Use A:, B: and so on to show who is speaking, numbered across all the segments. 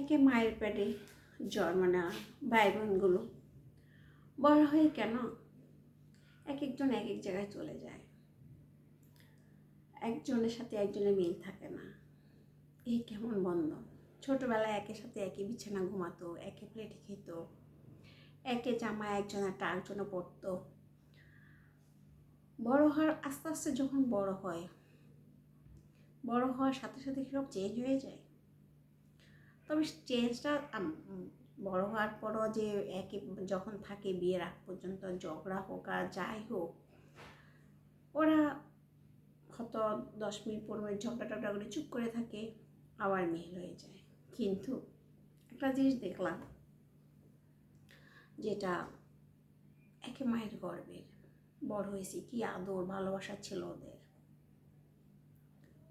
A: একে মায়ের পেটে জন্ম নেওয়া ভাই বোনগুলো বড় হয়ে কেন? এক একজন এক এক জায়গায় চলে যায়। একজনের সাথে একজনের মিল থাকে না। এই কেমন বন্ধন ছোটোবেলায় একের সাথে একই বিছানা ঘুমাতো, একে প্লেটে খেত, একে জামা একজন একটা আরেকজনে পরতো বড় হওয়ার আস্তে আস্তে যখন বড় হয়, বড় হওয়ার সাথে সাথে সব চেঞ্জ হয়ে যায়? তবে চেঞ্জটা বড় হওয়ার পরও যে একে, যখন থাকে বিয়ের আগ পর্যন্ত, ঝগড়া হোক আর যাই হোক, ওরা হয়তো দশ মিনিট, পনেরো মিনিট ঝগড়া টগড়া করে চুপ করে থাকে, আবার মিল হয়ে যায়। কিন্তু একটা জিনিস দেখলাম, যেটা একে মায়ের গর্বের, বড় হয়েছি, কি আদর, ভালোবাসা ছিল ওদের।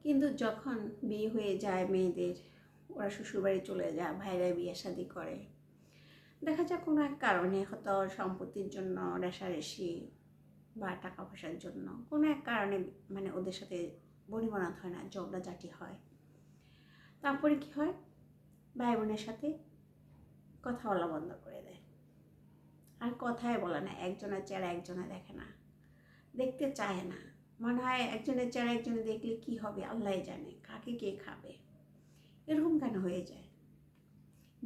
A: কিন্তু যখন বিয়ে হয়ে যায় মেয়েদের ওরা শ্বশুরবাড়ি চলে যায়, ভাইরা বিয়ে শাদি করে। দেখা যায় কোনো এক কারণে হয়তো সম্পত্তির জন্য, রেশারেশি বা টাকা পয়সার জন্য কোনো এক কারণে মানে ওদের সাথে বনিবনাত হয় না, ঝগড়াঝাটি হয়। তারপরে কি হয়? ভাই বোনের সাথে কথা বলা বন্ধ করে দেয়। আর কথাই বলে না, একজনের চেহারা একজনে দেখে না, দেখতে চায় না। মনে হয় একজনের চেহারা একজনে দেখলে কি হবে আল্লাহ জানে, কাকে কে খাবে। এরকম কেন হয়ে যায়?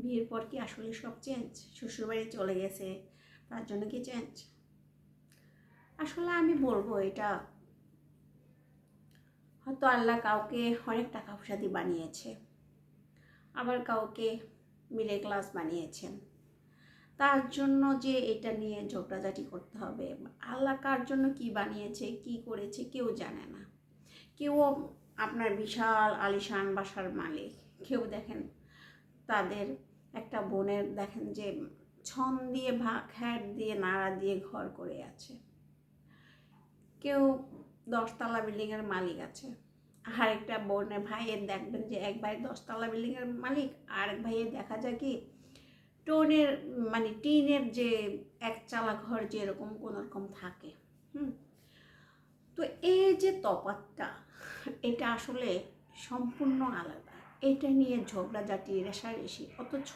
A: বিয়ের পর কি আসলে সব চেঞ্জ শ্বশুরবাড়ি চলে গেছে, তার জন্য কি চেঞ্জ আসলে আমি বলব এটা। হয়তো আল্লাহ কাউকে অনেক টাকা পয়সা দিয়ে বানিয়েছে, আবার কাউকে মিডল ক্লাস বানিয়েছেন তার জন্য যে এটা নিয়ে ঝগড়াঝাটি করতে হবে, আল্লাহ কার জন্য কি বানিয়েছে, কি করেছে কেউ জানে না। কেউ আপনার বিশাল আলিশান বাসার মালিক। কেউ দেখেন, তাদের একটা বোনের দেখেন যে ছন দিয়ে ভা, খ্যাট দিয়ে নাড়া দিয়ে ঘর করে আছে। কেউ দশতলা বিল্ডিংয়ের মালিক আছে। আর একটা বোনের ভাইয়ের দেখবেন যে এক ভাই দশতলা বিল্ডিংয়ের মালিক আর এক ভাইয়ের দেখা যায় কি টোনের মানে টিনের যে এক চালা ঘর যেরকম কোনো রকম থাকে, হুম? তো এই যে তফাতটা এটা আসলে সম্পূর্ণ আলাদা। এটা নিয়ে ঝগড়াঝাটি রেশারেশি অথচ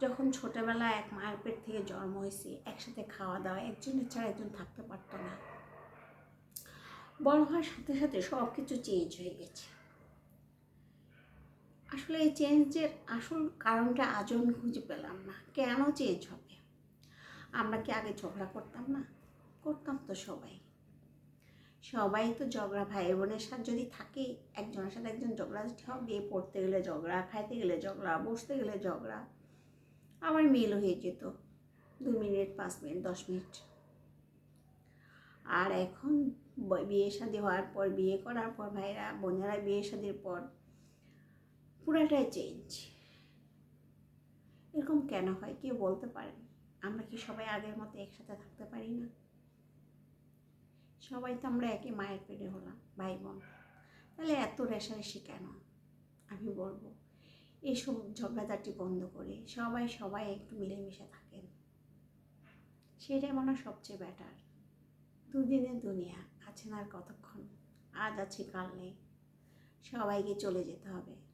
A: যখন ছোটোবেলায় এক মায়ের পেট থেকে জন্ম হয়েছে, একসাথে খাওয়া দাওয়া, একজনের ছাড়া একজন থাকতে পারতো না। বড় হওয়ার সাথে সাথে সব কিছু চেঞ্জ হয়ে গেছে। আসলে এই চেঞ্জের আসল কারণটা আজও আমি খুঁজে পেলাম না। কেন চেঞ্জ হবে? আমরা কি আগে ঝগড়া করতাম না? করতাম তো সবাই। সবাই তো ঝগড়া ভাই বোনের সাথে যদি থাকে, একজনের সাথে একজন ঝগড়া হবে, পড়তে গেলে ঝগড়া, খাইতে গেলে ঝগড়া, বসতে গেলে ঝগড়া। আবার মিল হয়ে যেত দু মিনিট, পাঁচ মিনিট, দশ মিনিট। আর এখন বিয়ে শাদি হওয়ার পর, বিয়ে করার পর ভাইরা, বোনেরা বিয়ে শাদির পর পুরাটাই চেঞ্জ এরকম কেন হয়, কেউ বলতে পারেন আমরা কি সবাই আগের মতো একসাথে থাকতে পারি না? সবাই তো আমরা একই মায়ের পেটে হলাম, ভাই বোন। তাহলে এত রেশারেশি কেন? আমি বলব এইসব ঝগড়াঝাটি বন্ধ করে সবাই সবাই একটু মিলেমিশে থাকেন। সেটাই মনে সবচেয়ে বেটার দুদিনের দুনিয়া আছে না আর কতক্ষণ? আজ আছে, কাল নেই। সবাইকে চলে যেতে হবে।